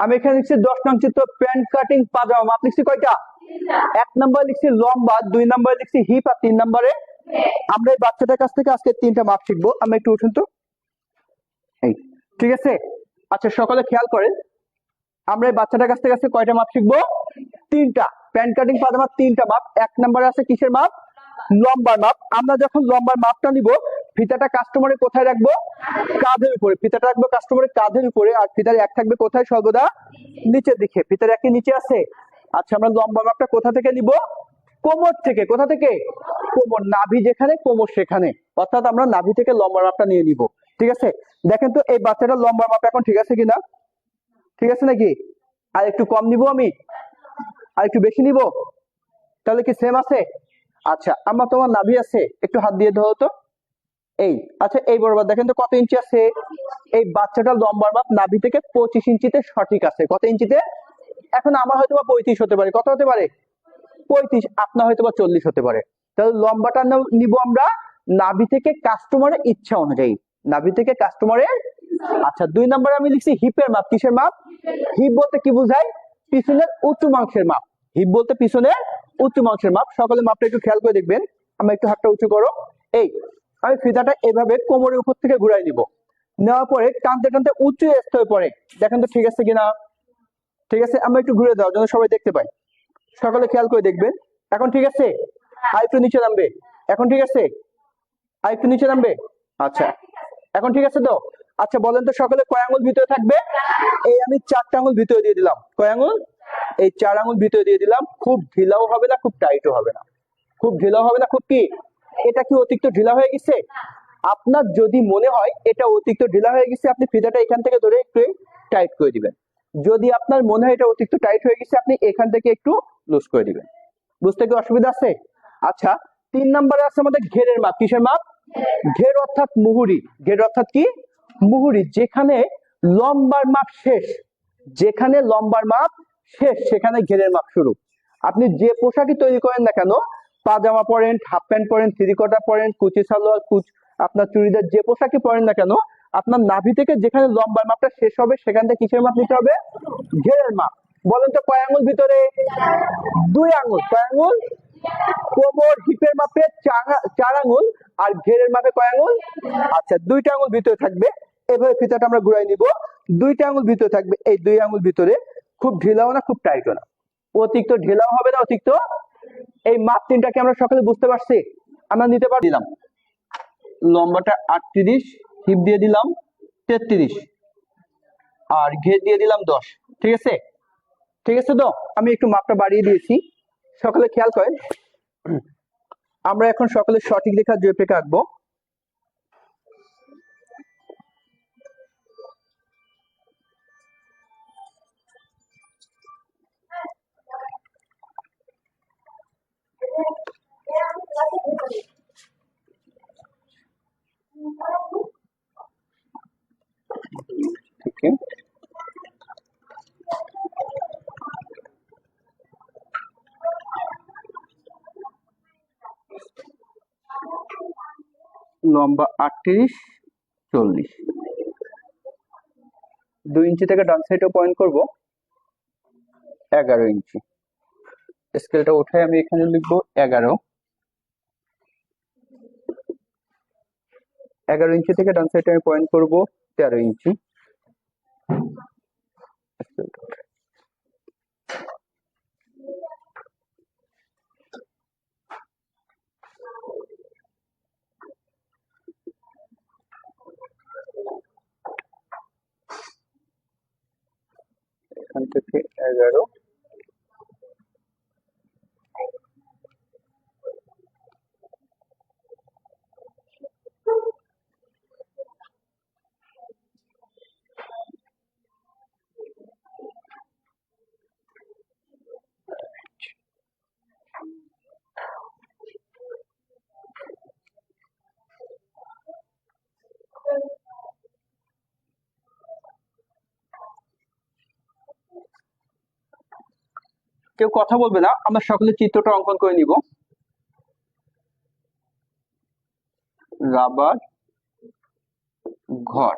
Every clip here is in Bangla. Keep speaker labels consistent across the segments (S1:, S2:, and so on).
S1: আমি এখানে লিখছি দশ নং চিত্র প্যান্ট কাটিং পাজামা। মাপ লিখছি কয়টা? এক নম্বর লিখছি লম্বা দুই নম্বর লিখছি হিপ আর তিন নম্বরে আমরা এই বাচ্চাটার কাছ থেকে আজকে তিনটা মাপ শিখব। আমরা একটু উঠুন তো। এই ঠিক আছে? আচ্ছা সকালে খেয়াল করেন। আমরা এই বাচ্চাটার কাছ থেকে আজকে কয়টা মাপ শিখব? তিনটা। প্যান্ট কাটিং পাজামা তিনটা মাপ এক নম্বরে আছে কিসের মাপ লম্বার মাপ আমরা যখন লম্বার মাপটা নিব ফিতাটা কাস্টমারের কোথায় রাখব? কাঁধের উপরে। ফিতাটা রাখব কাস্টমারের কাঁধের উপরে আর ফিতার এক থাকবে কোথায়? সর্বদা নিচের দিকে। ফিতার একই নিচে আছে? আচ্ছা আমরা লম্বা মাপটা কোথা থেকে নিব? কোমর থেকে। কোথা থেকে? কোমর। নাভি যেখানে, কোমর সেখানে। অর্থাৎ আমরা নাভি থেকে লম্বা মাপটা নিয়ে নিব। ঠিক আছে? দেখেন তো, এই বাচ্চাটা লম্বা মাপ এখন ঠিক আছে কিনা? ঠিক আছে নাকি? আর একটু কম নিব আমি? আর একটু বেশি নিব? তাহলে কি সেম আছে? আচ্ছা আমার তোমার নাভি আছে? একটু হাত দিয়ে ধরো তো। এই আচ্ছা এই বরাবর দেখেন তো কত ইঞ্চি আছে? এই বাচ্চাটার লম্বার মাপ নাভি থেকে পঁচিশ ইঞ্চিতে সঠিক আছে। কত ইঞ্চিতে? এখন আমার হয়তো বা পঁয়ত্রিশ হতে পারে। কত হতে পারে? পঁয়ত্রিশ, আপনার হয়তো বা চল্লিশ হতে পারে। তাহলে লম্বাটা নিব আমরা নাভি থেকে কাস্টমারের ইচ্ছা অনুযায়ী। নাভি থেকে কাস্টমারের আচ্ছা দুই নম্বরে আমি লিখছি হিপের মাপ। কিসের মাপ? হিপ বলতে কি বোঝায়? পিছনের উঁচু মাংসের মাপ। হিপ বলতে পিছনের উঁচু মাংসের মাপ। সকালে মাপটা একটু খেয়াল করে দেখবেন। আমরা একটু হাতটা উঁচু করো। এই আমি ফিতাটা এভাবে কোমরের উপর থেকে ঘুরাই নিব। নেওয়ার পরে টানতে টানতে উঁচু স্তরে পরে দেখেন তো ঠিক আছে কিনা? ঠিক আছে আমরা একটু ঘুরে দাও যেন সবাই দেখতে পাই। সকালে খেয়াল করে দেখবেন। এখন ঠিক আছে? আর একটু নিচে নামবে। এখন ঠিক আছে? আর একটু নিচে নামবে? আচ্ছা। এখন ঠিক আছে তো? আচ্ছা বলেন তো সকালে কয় আঙুল ভিতরে থাকবে? এই আমি চারটা আঙুল ভিতরে দিয়ে দিলাম। কয় আঙুল? এই চার আঙুল ভিতরে দিয়ে দিলাম। খুব ঢিলাও হবে না খুব টাইটও হবে না। খুব ঢিলাও হবে না খুব কি? এটা কি অতিরিক্ত ঢিলা হয়ে গেছে? আপনার যদি মনে হয় এটা অতিরিক্ত ঢিলা হয়ে গেছে, আপনি ফিতাটা এখান থেকে ধরে একটু টাইট করে দিবেন। যদি আপনার মনে হয় এটা অতিরিক্ত টাইট হয়ে গেছে, আপনি এখান থেকে একটু লুজ করে দিবেন। বুঝতে কি অসুবিধা আছে? আচ্ছা তিন নম্বরে আছে আমাদের ঘেরের মাপ। কিসের মাপ? ঘের অর্থাৎ মুহুরি। ঘের অর্থাৎ কি? মুহুরি, যেখানে লম্বার মাপ শেষ। যেখানে লম্বার মাপ শেষ, সেখানে ঘেরের মাপ শুরু। আপনি যে পোশাকই তৈরি করেন না কেন পাজামা পরেন, হাফ প্যান্ট পরেন থ্রি কোটা পরেন, কুচি সালোয়ার, কুচ আপনার চুড়িদার যে পোশাকই পরেন না কেন, আপনার নাভি থেকে যেখানে লম্বার মাপটা শেষ হবে, সেখান থেকে কিসের মাপ নিতে হবে? ঘেরের মাপ। বলেন তো কয় আঙুল ভিতরে? দুই আঙুল। কয় আঙুল? কোমর হিপের মাপে চার আঙুল, আর ঘেরের মাপে কয় আঙুল? আচ্ছা দুইটা আঙুল ভিতরে থাকবে। এভাবে ফিতাটা আমরা ঘুরাই নিব। দুইটা আঙুল ভিতরে থাকবে। এই দুই আঙুল ভিতরে খুব ঢিলাও না, খুব টাইটও না। অতিরিক্ত ঢিলাও হবে না, অতিরিক্ত এই মাপ তিনটাকে আমরা সকালে বুঝতে পারছি আমরা নিতে পার দিলাম। লম্বাটা আটত্রিশ হিপ দিয়ে দিলাম তেত্রিশ আর ঘের দিয়ে দিলাম দশ। ঠিক আছে? ঠিক আছে তো? আমি একটু মাপটা বাড়িয়ে দিয়েছি সকালে খেয়াল করেন আমরা এখন সকালে সঠিক রেখা জয়পেকে আঁকবো। লম্বা আটত্রিশ, চল্লিশ। দুই ইঞ্চি থেকে ডান সাইডে পয়েন্ট করব। এগারো ইঞ্চি। স্কেলটা উঠে আমি এখানে লিখব এগারো। এগারো ইঞ্চি থেকে ডান সাইডে আমি পয়েন্ট করব তেরো ইঞ্চি। এখান থেকে এগারো। কেউ কথা বলবে না, আমরা সকলে চিত্রটা অঙ্কন করে নিব। রাবার ঘর।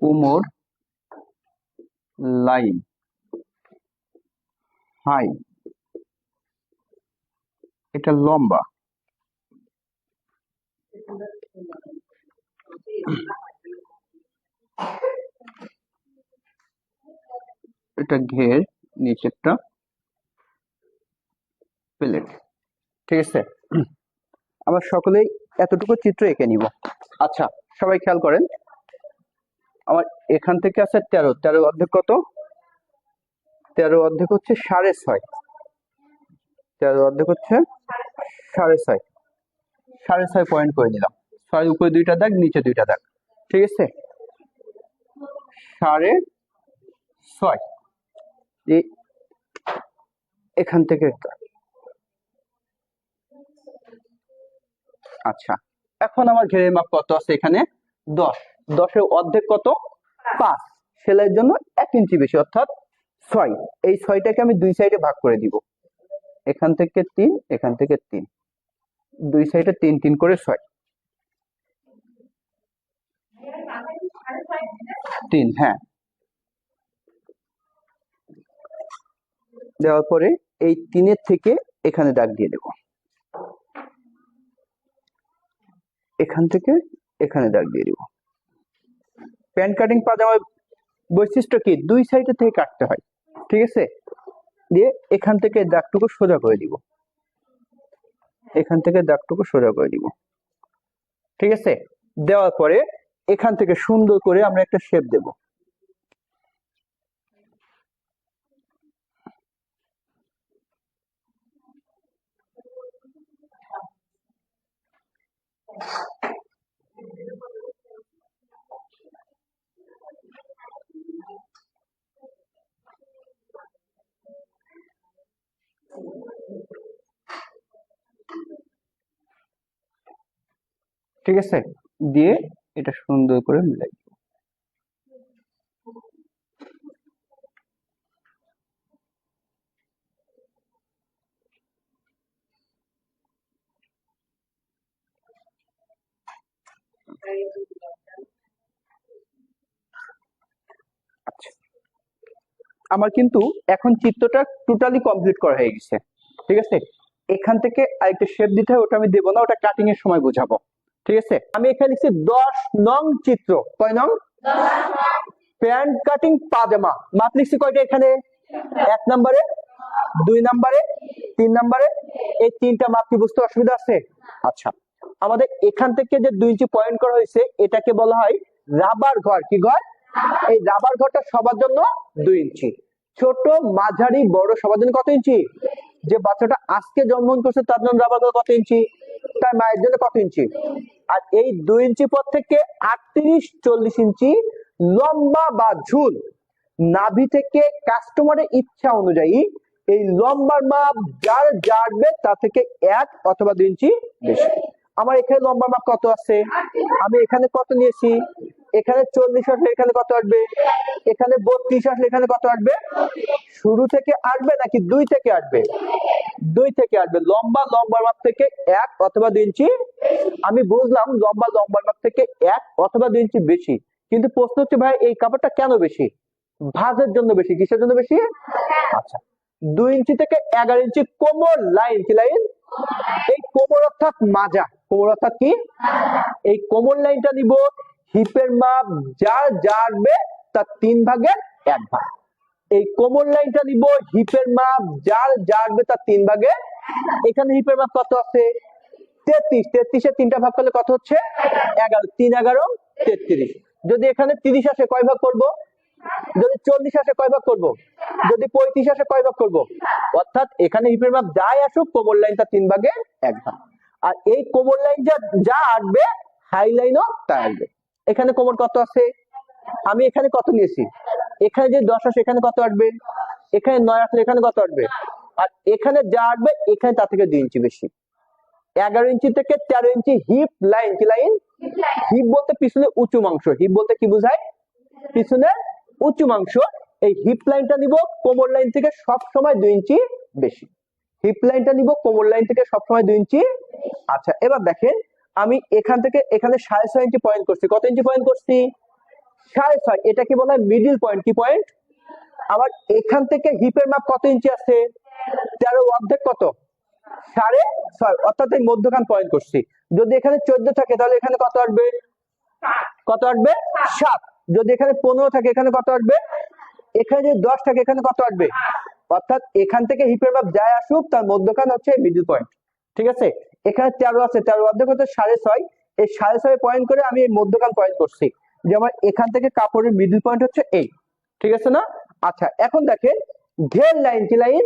S1: কোমর লাইন। হাই। এটা লম্বা। এটা ঘের নিচেরটা প্লেট। ঠিক আছে? আমরা সকলেই এতটুকু চিত্র এঁকে নিব। আচ্ছা সবাই খেয়াল করেন। আমার এখান থেকে আছে তেরো। তেরো অর্ধেক কত? তেরো অর্ধেক হচ্ছে সাড়ে ছয়। তেরো অর্ধেক হচ্ছে সাড়ে ছয়। সাড়ে ছয় পয়েন্ট করে নিলাম ছয় উপরে দুইটা দাগ, নিচে দুইটা দাগ। ঠিক আছে? সাড়ে ছয়। এই এখান থেকে। আচ্ছা এখন আমার ঘেরের মাপ কত আছে এখানে? দশ। দশের অর্ধেক কত? পাঁচ। সেলাইয়ের জন্য এক ইঞ্চি বেশি, অর্থাৎ ছয়। এই ছয়টাকে আমি দুই সাইডে ভাগ করে দিব। এখান থেকে তিন, এখান থেকে তিন। দুই সাইডে তিন তিন করে ছয়। তিন হ্যাঁ। দেওয়ার পরে এই তিনের থেকে এখানে দাগ দিয়ে দেব। এখান থেকে এখানে দাগ দিয়ে দিব। প্যান্ট কাটিং পাজামার বৈশিষ্ট্য কি? দুই সাইডে থেকে কাটতে হয়, ঠিক আছে? দিয়ে এখান থেকে দাগটুকু সোজা করে দিব। এখান থেকে দাগটুকু সোজা করে দিব। ঠিক আছে? দেওয়ার পরে এখান থেকে সুন্দর করে আমরা একটা শেপ দেব। ঠিক আছে? দিয়ে এটা সুন্দর করে মিলাই আচ্ছা। আমার কিন্তু এখন চিত্রটা টোটালি কমপ্লিট করা হয়ে গেছে। ঠিক আছে? এখান থেকে আরেকটা শেপ দিতে হয়, ওটা আমি দেবো না, ওটা কাটিং এর সময় বুঝাবো। ঠিক আছে? আমি এখানে লিখছি দশ নং চিত্র। কয় নং? প্যান্ট কাটিং পাজামা। মাপ লিখছি কয়টা এখানে? এক নম্বরে, দুই নম্বরে, তিন নম্বরে। এই তিনটা মাপ কি বুঝতে অসুবিধা আছে? আচ্ছা আমাদের এখান থেকে যে দুই ইঞ্চি পয়েন্ট করা হয়েছে, এটাকে বলা হয় রাবার ঘর। কি ঘর? এই রাবার ঘরটা সবার জন্য দুই ইঞ্চি। ছোট, মাঝারি, বড় সবার জন্য কত ইঞ্চি? যে বাচ্চাটা আজকে জন্মগ্রহণ করছে, তার জন্য রাবার ঘর কত ইঞ্চি? তার মায়ের জন্য কত ইঞ্চি? আর এই দুই ইঞ্চি পর থেকে আটত্রিশ, চল্লিশ ইঞ্চি লম্বা বা ঝুল। নাভি থেকে কাস্টমারের ইচ্ছা অনুযায়ী এই লম্বার মাপ যার জানবে তা থেকে এক অথবা দুই ইঞ্চি বেশি। আমার এখানে লম্বার মাপ কত আছে? আমি এখানে কত নিয়েছি? এখানে চল্লিশ আসলে এখানে কত আসবে? এখানে বত্রিশ আসলে এখানে কত আসবে? শুরু থেকে আসবে নাকি দুই থেকে আসবে? দুই থেকে আসবে লম্বা, লম্বার মাপ থেকে এক অথবা দুই ইঞ্চি। আমি বুঝলাম লম্বা, লম্বার মাপ থেকে এক অথবা দুই ইঞ্চি বেশি। কিন্তু প্রশ্ন হচ্ছে, ভাই, এই কাপড়টা কেন বেশি? ভাঁজের জন্য বেশি, কিসের জন্য বেশি? আচ্ছা দুই ইঞ্চি থেকে এগারো ইঞ্চি কোমর লাইন, কি লাইন? এই কোমর অর্থাৎ মাজা। কোমর অর্থাৎ কি? এই কোমর লাইনটা নিব, হিপের মাপ, যা যা জানবে তার তিন ভাগের এক ভাগ। এই কোমর লাইনটা নিব হিপের মাপ, যার জানবে তার তিন ভাগে। এখানে হিপের মাপ কত আছে? তেত্রিশ। তেত্রিশের তিনটা ভাগ করলে কত হচ্ছে? এগারো। তিন, এগারো, তেত্রিশ। যদি এখানে তিরিশ আসে, কয় ভাগ করব? যদি চল্লিশ আসে, কয় ভাগ করব? যদি পঁয়ত্রিশ আসে, কয় ভাগ করব? অর্থাৎ এখানে হিপের মাপ যাই আসুক কোমর লাইনটা তিন ভাগে এক ভাগ। আর এই কোমর লাইন যা যা আসবে হাই লাইনও তাই আসবে। এখানে কোমর কত আছে? আমি এখানে কত নিয়েছি? এখানে যে দশ আসে এখানে কত আসবে? এখানে নয় আসলে এখানে কত আসবে? আর এখানে যা আসবে এখানে তার থেকে দুই ইঞ্চি বেশি। এগারো ইঞ্চি থেকে তেরো ইঞ্চি হিপ লাইন কি লাইন হিপ বলতে পিছনে উঁচু মাংস। হিপ বলতে কি বোঝায়? পিছনে উঁচু মাংস। এই হিপ লাইনটা নিব কোমর লাইন থেকে সব সময় দুই ইঞ্চি বেশি। হিপ লাইনটা নিব কোমর লাইন থেকে সব সময় দুই ইঞ্চি। আচ্ছা এবার দেখেন আমি এখান থেকে এখানে সাড়ে ছয় ইঞ্চি পয়েন্ট করছি। কত ইঞ্চি পয়েন্ট করছি? সাড়ে ছয় এটাকে বলা হয় মিডিল পয়েন্ট কি পয়েন্ট আবার এখান থেকে হিপের মাপ কত ইঞ্চি আছে? তেরো, অর্ধেক কত? সাড়ে ছয়, অর্থাৎ এই মধ্যখান পয়েন্ট করছি। যদি এখানে চোদ্দ থাকে, তাহলে এখানে কত আসবে? কত আসবে? সাত। যদি এখানে পনেরো থাকে, এখানে কত আসবে? এখানে যদি দশ থাকে, এখানে কত আসবে? অর্থাৎ এখান থেকে হিপের মাপ যায় আসুক, তার মধ্যখান হচ্ছে মিডিল পয়েন্ট ঠিক আছে? এখানে তেরো আছে, তেরো অর্ধেক হচ্ছে সাড়ে ছয়। এই সাড়ে ছয় পয়েন্ট করে আমি এই মধ্যখান পয়েন্ট করছি। যেমন এখান থেকে কাপড়ের মিডিল পয়েন্ট হচ্ছে এই ঠিক আছে না? আচ্ছা এখন দেখেন, ঘের লাইন কি লাইন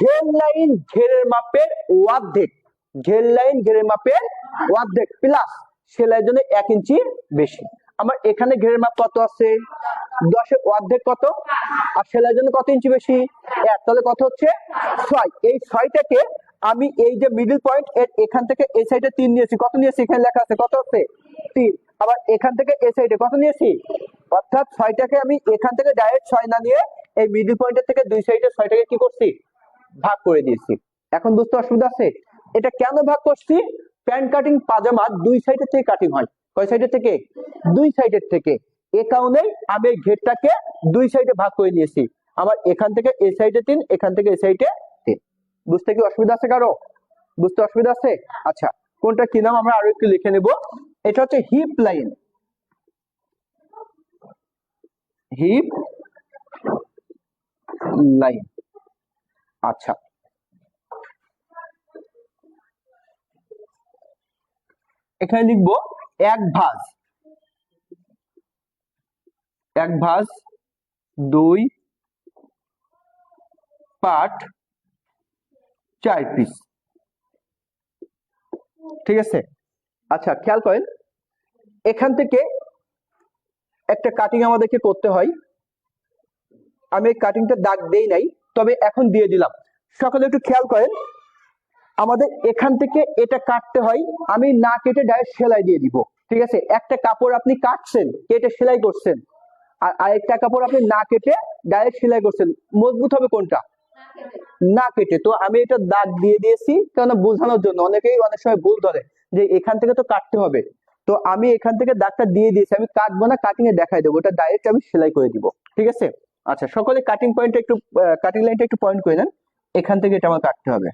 S1: ঘের লাইন ঘেরের মাপের অর্ধেক, ঘের লাইন ঘেরের মাপের অর্ধেক প্লাস সেলাইয়ের জন্য এক ইঞ্চি বেশি। আমার এখানে ঘেরের মাপ কত আছে? দশের অর্ধেক কত? আর সেলাইয়ের জন্য কত ইঞ্চি বেশি? এক, তাহলে কত হচ্ছে? ছয়। এই ছয়টাকে আমি এই যে মিডল পয়েন্ট এখান থেকে এই সাইডে তিন নিয়েছি। কত নিয়েছি? এখানে লেখা আছে। কত আছে? তিন। আবার এখান থেকে এ সাইডে কত নিয়েছি? অর্থাৎ ছয়টাকে আমি এখান থেকে ডাইরেক্ট ছয় না নিয়ে এই মিডিল পয়েন্টের থেকে দুই সাইডে ছয়টাকে কি করছি? ভাগ করে দিয়েছি। এখন বুঝতে অসুবিধা আছে? এটা কেন ভাগ করছি? প্যান্ট কাটিং পাজামা দুই সাইডের থেকে কাটিং হয়। কয় সাইডের থেকে? দুই সাইডের থেকে। এ কারণে আমি ঘেরটাকে দুই সাইডে ভাগ করে নিয়েছি। আমার এখান থেকে এই সাইডে তিন, এখান থেকে এই সাইডে তিন। বুঝতে কি অসুবিধা আছে কারও? বুঝতে অসুবিধা আছে? আচ্ছা কোনটা কি নাম আমরা আরও একটু লিখে নেব। এটা হচ্ছে হিপ লাইন হিপ লাইন আচ্ছা। এখানে লিখব এক ভাজ। এক ভাঁজ, দুই, পাট, চার পিস ঠিক আছে? আচ্ছা খেয়াল করেন এখান থেকে একটা কাটিং আমাদেরকে করতে হয়। আমি এই কাটিংটা দাগ দেই নাই, তবে এখন দিয়ে দিলাম। সকলে একটু খেয়াল করেন, আমাদের এখান থেকে এটা কাটতে হয়, আমি না কেটে ডাইরেক্ট সেলাই দিয়ে দিব। ঠিক আছে? একটা কাপড় আপনি কাটছেন, কেটে সেলাই করছেন, আর আরেকটা কাপড় আপনি না কেটে ডাইরেক্ট সেলাই করছেন, মজবুত হবে কোনটা? না কেটে। তো আমি এটা দাগ দিয়ে দিয়েছি কেন বোঝানোর জন্য। অনেকেই অনেক সময় ভুল ধরে যে এখান থেকে তো কাটতে হবে। তো আমি এখান থেকে দাগটা দিয়ে দিয়েছি, আমি কাটবো না কাটিং এ দেখাই দেবো, ওটা ডাইরেক্ট আমি সেলাই করে দিব, ঠিক আছে? আচ্ছা সকলে কাটিং পয়েন্টটা একটু কাটিং লাইনটা একটু পয়েন্ট করে নেন, এখান থেকে এটা আমার কাটতে হবে।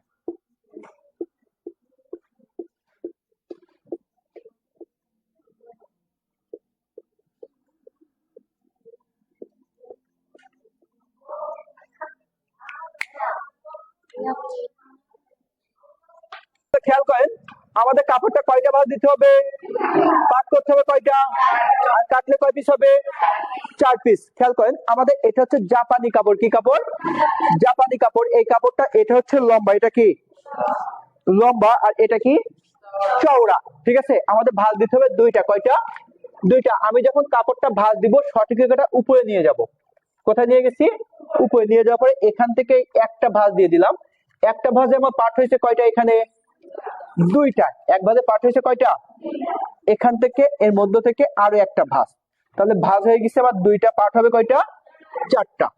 S1: খেয়াল করেন আমাদের কাপড়টা কয়টা ভাঁজ দিতে হবে? পাট করতে হবে কয়টা? আর কাটলে কয় পিস হবে? চার পিস খেয়াল করেন, আমাদের এটা হচ্ছে জাপানি কাপড়। কি কাপড়? জাপানি কাপড়। এই কাপড়টা, এটা হচ্ছে লম্বা। এটা কি? লম্বা। আর এটা কি? চওড়া। ঠিক আছে? আমাদের ভাঁজ দিতে হবে দুইটা। কয়টা? দুইটা। আমি যখন কাপড়টা ভাঁজ দিব, সঠিক জায়গাটা উপরে নিয়ে যাব। কোথায় নিয়ে গেছি? উপরে নিয়ে যাওয়ার পরে এখান থেকে একটা ভাঁজ দিয়ে দিলাম। একটা ভাঁজে আমার পাঠ হয়েছে কয়টা এখানে? দুইটা, এক ভাজে পাঠ হয়েছে কয়টা? এখান থেকে, এর মধ্য থেকে আরও একটা ভাঁজ তাহলে ভাঁজ হয়ে গেছে, আবার দুইটা পাঠ হবে কয়টা? চারটা।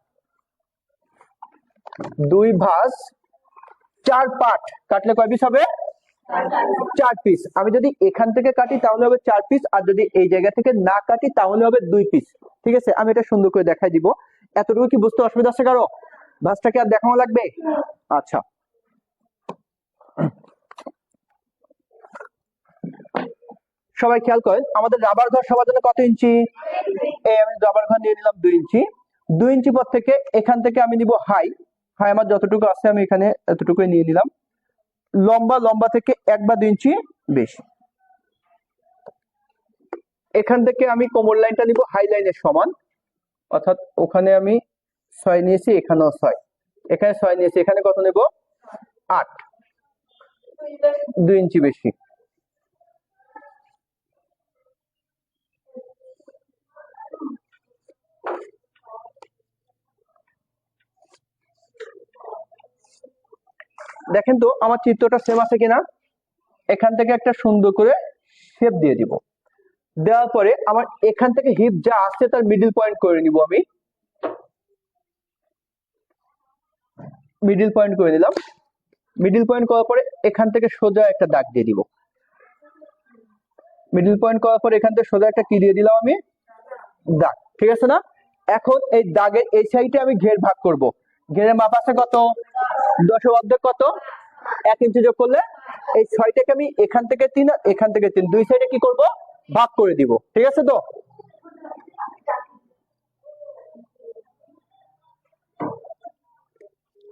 S1: দুই ভাঁজ চার পাট কাটলে কয় পিস হবে? চার পিস আমি যদি এখান থেকে কাটি, তাহলে হবে চার পিস আর যদি এই জায়গা থেকে না কাটি, তাহলে হবে দুই পিস ঠিক আছে? আমি এটা সুন্দর করে দেখাই দিব। এতটুকু কি বুঝতে অসুবিধা আছে কারও? ভাঁজটাকে আর দেখানো লাগবে? আচ্ছা। সবাই খেয়াল করেন, আমাদের রাবার ঘর সবার জন্য কত ইঞ্চি? এই আমি রাবার ঘর নিয়ে নিলাম দুই ইঞ্চি। দুই ইঞ্চি পর থেকে এখান থেকে আমি নিব হাই হাই আমার যতটুকু আছে আমি এখানে এতটুকুই নিয়ে নিলাম। লম্বা লম্বা থেকে এক বা দুই ইঞ্চি বেশি। এখান থেকে আমি কোমর লাইনটা নিব হাই লাইনের সমান। অর্থাৎ ওখানে আমি ছয় নিয়েছি, এখানেও ছয়। এখানে ছয় নিয়েছি, এখানে কত নেব? আট। দুই ইঞ্চি বেশি। দেখেন তো, আমার চিত্রটা সেম আছে কিনা? এখান থেকে একটা সুন্দর করে শেপ দিয়ে দিব। দেওয়ার পরে আমার এখান থেকে হিপ যা আসছে তার মিডিল পয়েন্ট করে নিব আমি। মিডিল পয়েন্ট করে দিলাম মিডিল পয়েন্ট করার পরে এখান থেকে সোজা একটা দাগ দিয়ে দিব। মিডিল পয়েন্ট করার পরে এখান থেকে সোজা একটা কি দিয়ে দিলাম আমি? দাগ, ঠিক আছে না? এখন এই দাগের এই সাইডে আমি ঘের ভাগ করব। ঘেরের মাপ আছে কত? দশ অর্ধেক কত? এক ইঞ্চি যোগ করলে এই ছয়টাকে আমি এখান থেকে তিন, এখান থেকে তিন, দুই সাইডে কি করব? ভাগ করে দিব। ঠিক আছে তো?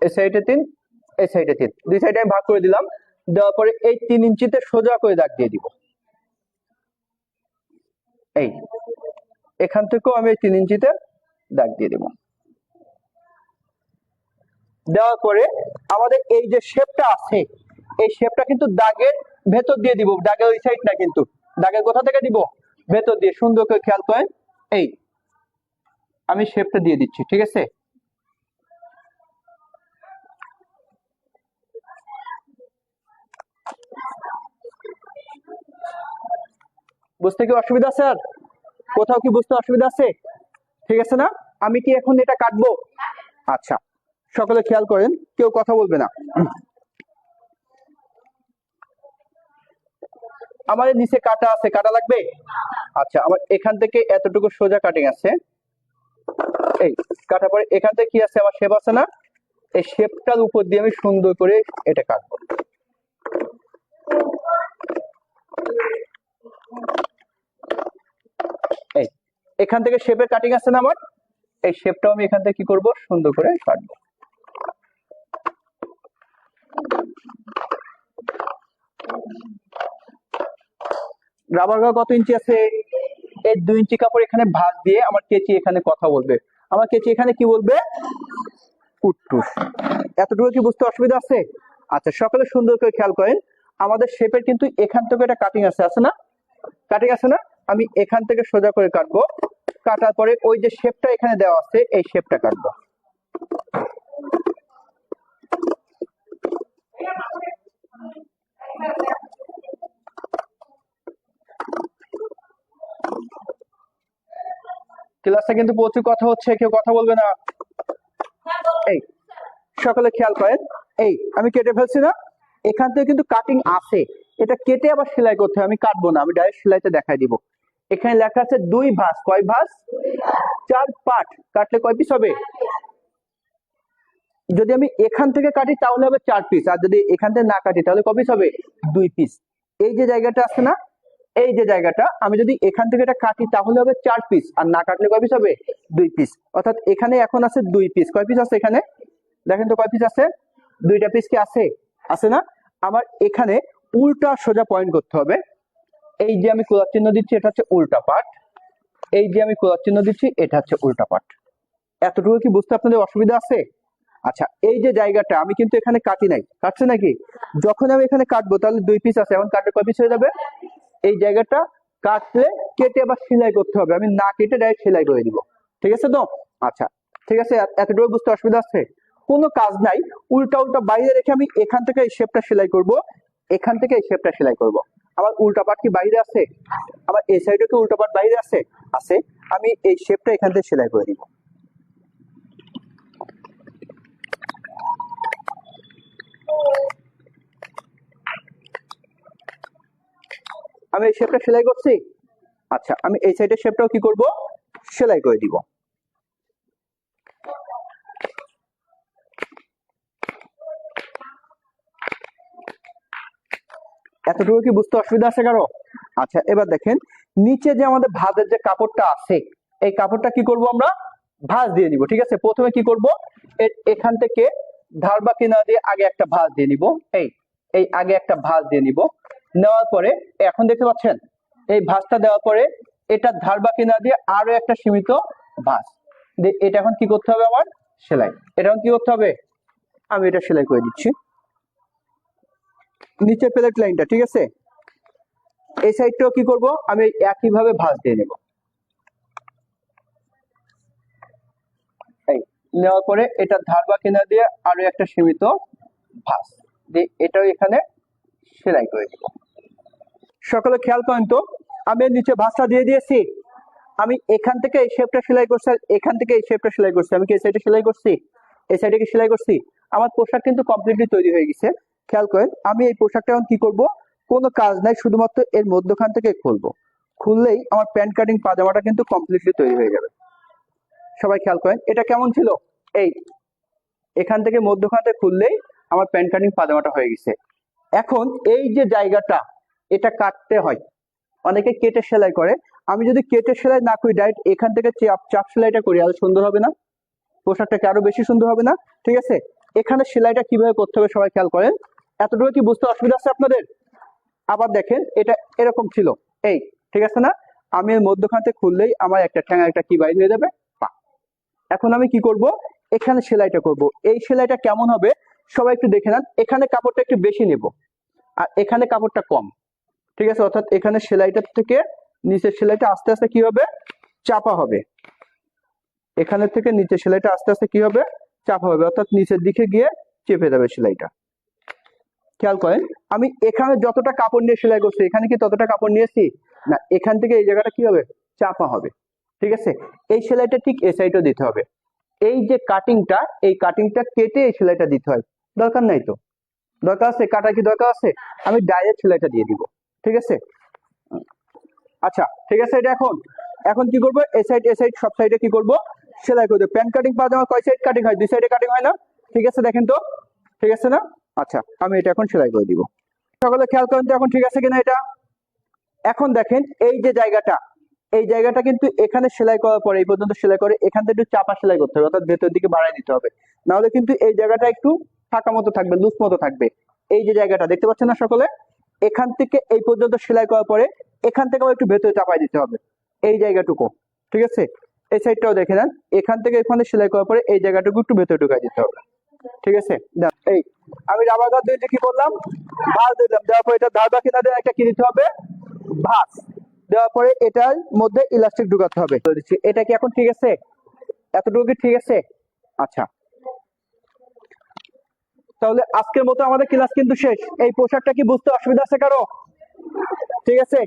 S1: এই সাইডে তিন এই সাইডে তিন। দুই সাইডে আমি ভাগ করে দিলাম। দেওয়ার পরে এই তিন ইঞ্চিতে সোজা করে দাগ দিয়ে দিব। এই। এখান থেকেও আমি এই তিন ইঞ্চিতে দাগ দিয়ে দেব। দেওয়ার পরে আমাদের এই যে শেপটা আছে, এই শেপটা কিন্তু দাগের ভেতর দিয়ে দিব। দাগের ওই সাইড না কিন্তু। দাগের কোথা থেকে দিব? ভেতর দিয়ে। সুন্দর করে খেয়াল করেন। এই, আমি শেপটা দিয়ে দিচ্ছি, ঠিক আছে? বুঝতে কি অসুবিধা আর কোথাও কি বুঝতে অসুবিধা আছে? ঠিক আছে না? আমি কি এখন এটা কাটবো? আচ্ছা। সকলে খেয়াল করেন, কেউ কথা বলবে না। আমার নিচে কাটা আছে, কাটা লাগবে? আচ্ছা আমার এখান থেকে এতটুকু সোজা কাটিং আছে। এই কাটা পরে এখান থেকে কি আছে? আমার শেপ আছে না? এই শেপটার উপর দিয়ে আমি সুন্দর করে এটা কাটবো এই, এখান থেকে শেপের কাটিং আছে না আমার? এই শেপটাও আমি এখান থেকে কি করব? সুন্দর করে কাটবো। রাবার কত ইঞ্চি আছে? এই দুই ইঞ্চি কাপড় এখানে ভাঁজ দিয়ে আমার কেচি এখানে কথা বলবে। আমার কেচি এখানে কি বলবে? কুট্টুস। এতটুকু কি বুঝতে অসুবিধা আছে? আচ্ছা সকালে সুন্দর করে খেয়াল করেন। আমাদের শেপের কিন্তু এখান থেকে একটা কাটিং আছে আছে না? কাটিং আছে না? আমি এখান থেকে সোজা করে কাটবো। কাটার পরে ওই যে শেপটা এখানে দেওয়া আছে, এই শেপটা কাটবো। ক্লাসে কিন্তু প্রচুর কথা হচ্ছে, কেউ কথা বলবে না। এই, সকলে খেয়াল করেন। এই, আমি কেটে ফেলছি না। এখান থেকে কিন্তু কাটিং আছে। এটা কেটে আবার সেলাই করতে হবে। আমি কাটবো না, আমি ডাইরেক্ট সেলাইতে দেখাই দিব। এখানে লেখা আছে দুই ভাঁজ। কয় ভাঁজ? চার পাট। কাটলে কয় পিস হবে? যদি আমি এখান থেকে কাটি, তাহলে হবে চার পিস আর যদি এখান থেকে না কাটি, তাহলে কপিস হবে? দুই পিস এই যে জায়গাটা আছে না, এই যে জায়গাটা, আমি যদি এখান থেকে এটা কাটি, তাহলে হবে চার পিস আর না কাটলে কয় পিস হবে? দুই পিস অর্থাৎ এখানে এখন আছে দুই পিস কয় পিস আছে এখানে? দেখেন তো কয় পিস আছে? দুইটা পিস কি আছে? আছে না? আমার এখানে উল্টা সোজা পয়েন্ট করতে হবে। এই যে আমি কোলার চিহ্ন দিচ্ছি, এটা হচ্ছে উল্টা পাট এই যে আমি কোলার চিহ্ন দিচ্ছি, এটা হচ্ছে উল্টা পাট এতটুকু কি বুঝতে আপনাদের অসুবিধা আছে? আচ্ছা এই যে জায়গাটা, আমি কিন্তু এখানে কাটি নাই। কাটছে নাকি? যখন আমি এখানে কাটবো, তাহলে দুই পিস আছে। এখন কাটলে কয় পিস হয়ে যাবে? এই জায়গাটা কাটলে কেটে আবার সেলাই করতে হবে। আমি না কেটে ডাইরেক্ট সেলাই করে দিব। ঠিক আছে তো? আচ্ছা ঠিক আছে? এতটুকু বুঝতে অসুবিধা আছে? কোনো কাজ নাই। উল্টা উল্টা বাইরে রেখে আমি এখান থেকে এই শেপটা সেলাই করব। এখান থেকে এই শেপটা সেলাই করব। আমার উল্টা পাট কি বাইরে আছে? আমার এই সাইডে কি উল্টা পাট বাইরে আছে? আছে। আমি এই শেপটা এখান থেকে সেলাই করে দিব। আমি এই শেপটা সেলাই করছি? আচ্ছা আমি এই সাইডের শেপটাও কি করব? সেলাই করে দিব। এতটুকু কি বুঝতে অসুবিধা আছে কারও? আচ্ছা এবার দেখেন, নিচে যে আমাদের ভাঁজের যে কাপড়টা আছে, এই কাপড়টা কি করব আমরা? ভাঁজ দিয়ে নিব ঠিক আছে? প্রথমে কি করব? এখান থেকে ধার বা কিনারা দিয়ে আগে একটা ভাঁজ দিয়ে নিব। এই এই আগে একটা ভাঁজ দিয়ে নিব। নেওয়ার পরে, এখন দেখতে পাচ্ছেন, এই ভাঁজটা দেওয়ার পরে এটা ধার বা কিনারা দিয়ে আরও একটা সীমিত ভাঁজ। এটা এখন কি করতে হবে আমার সেলাই। এটা এখন কি করতে হবে? আমি এটা সেলাই করে দিচ্ছি। নিচে প্লেট লাইনটা ঠিক আছে? এই সাইডটাও কি করব? আমি একই ভাবে ভাঁজ দিয়ে নেব এই নেওয়ার পরে এটা ধার বা কিনা দিয়ে আরও একটা সীমিত ভাঁজ। দিয়ে এটাও এখানে সেলাই করে দিব। সকলে খেয়াল করেন তো, আমি নিচে ভাঁজটা দিয়ে দিয়েছি। আমি এখান থেকে এই শেপটা সেলাই করছি আর এখান থেকে এই শেপটা সেলাই করছি। আমি কি এই সাইডে সেলাই করছি? এই সাইডে কি সেলাই করছি? আমার পোশাক কিন্তু কমপ্লিটলি তৈরি হয়ে গেছে। খেয়াল করেন, আমি এই পোশাকটা এখন কি করব? কোনো কাজ নাই, শুধুমাত্র এর মধ্যখান থেকে খুলবো। খুললেই আমার প্যান্ট কাটিং পাজামাটা কিন্তু কমপ্লিটলি তৈরি হয়ে যাবে। সবাই খেয়াল করেন, এটা কেমন ছিল? এই, এখান থেকে মধ্যখানতে খুললেই আমার প্যান্ট কাটিং পাজামাটা হয়ে গেছে। এখন এই যে জায়গাটা, এটা কাটতে হয়। অনেকে কেটে সেলাই করে। আমি যদি কেটে সেলাই না করি ডাইরেক্ট এখান থেকে চাপ চাপ সেলাইটা করি, আরও সুন্দর হবে না। পোশাকটাকে আরও বেশি সুন্দর হবে না, ঠিক আছে? এখানে সেলাইটা কীভাবে করতে হবে সবাই খেয়াল করেন। এতটুকু কি বুঝতে অসুবিধা আছে আপনাদের? আবার দেখেন, এটা এরকম ছিল। এই, ঠিক আছে না? আমি এর খুললেই আমার একটা ঠ্যাঙা, একটা কি বাইর হয়ে যাবে? এখন আমি কি করব? এখানে সেলাইটা করব। এই সেলাইটা কেমন হবে? সবাই একটু দেখে নেন। এখানে কাপড়টা একটু বেশি নেব। আর এখানে কাপড়টা কম। ঠিক আছে? অর্থাৎ এখানে সেলাইটা থেকে নিচের সেলাইটা আস্তে আস্তে কি হবে? চাপা হবে। এখানে থেকে নিচের সেলাইটা আস্তে আস্তে কি হবে? চাপা হবে। অর্থাৎ নিচের দিকে গিয়ে চেপে যাবে সেলাইটা। খেয়াল করেন? আমি এখানে যতটা কাপড় নিয়ে সেলাই করছি, এখানে কি ততটা কাপড় নিয়েছি? না, এখান থেকে এই জায়গাটা কি হবে? চাপা হবে। ঠিক আছে? এই সেলাইটা ঠিক এই সাইডও দিতে হবে। এই যে কাটিংটা এই কাটিংটা কেটে এই সেলাইটা দিতে হয়। দরকার নাই তো? দরকার আছে? কাটা কি দরকার আছে? আমি ডাইরেক্ট সেলাইটা দিয়ে দিব। ঠিক আছে? আচ্ছা ঠিক আছে এটা এখন। এখন কি করব? এই সাইড এই সাইড সব সাইডে কি করব? সেলাই করে দেবো। প্যান্ট কাটিং পাজামা কয় সাইড কাটিং হয়? দুই সাইডে কাটিং হয় না? ঠিক আছে, দেখেন তো? ঠিক আছে না? আচ্ছা আমি এটা এখন সেলাই করে দিব। সকলে খেয়াল করেন তো এখন ঠিক আছে কিনা এটা? এখন দেখেন এই যে জায়গাটা এই জায়গাটা কিন্তু এখানে সেলাই করার পরে, এই পর্যন্ত সেলাই করে এখান থেকে একটু চাপা সেলাই করতে হবে, অর্থাৎ ভেতর দিকে বাড়াই দিতে হবে। নাহলে কিন্তু এই জায়গাটা একটু ফাঁকা মতো থাকবে লুজ মতো থাকবে। এই যে জায়গাটা, দেখতে পাচ্ছেন না সকলে? এখান থেকে এই পর্যন্ত সেলাই করার পরে এখান থেকে একটু ভেতরে চাপাই দিতে হবে, এই জায়গাটুকু, ঠিক আছে? এই সাইডটাও দেখে নেন, এখান থেকে এখানে সেলাই করার পরে এই জায়গাটুকু একটু ভেতরে ঢুকাই দিতে হবে, ঠিক আছে? এই, আমি রাবার গাছ দিয়ে কি করলাম ভাঁজ দিলাম, দেওয়ার পরে এটা ধার বা কিনারে একটা কি দিতে হবে? ভাঁজ। দেওয়ার পরে এটার মধ্যে ইলাস্টিক ঢুকাতে হবে। এটা কি এখন ঠিক আছে? এতটুকু কি ঠিক আছে? আচ্ছা। তাহলে আজকের মতো আমাদের ক্লাস কিন্তু শেষ। এই পোশাকটা কি বুঝতে অসুবিধা আছে কারও? ঠিক আছে?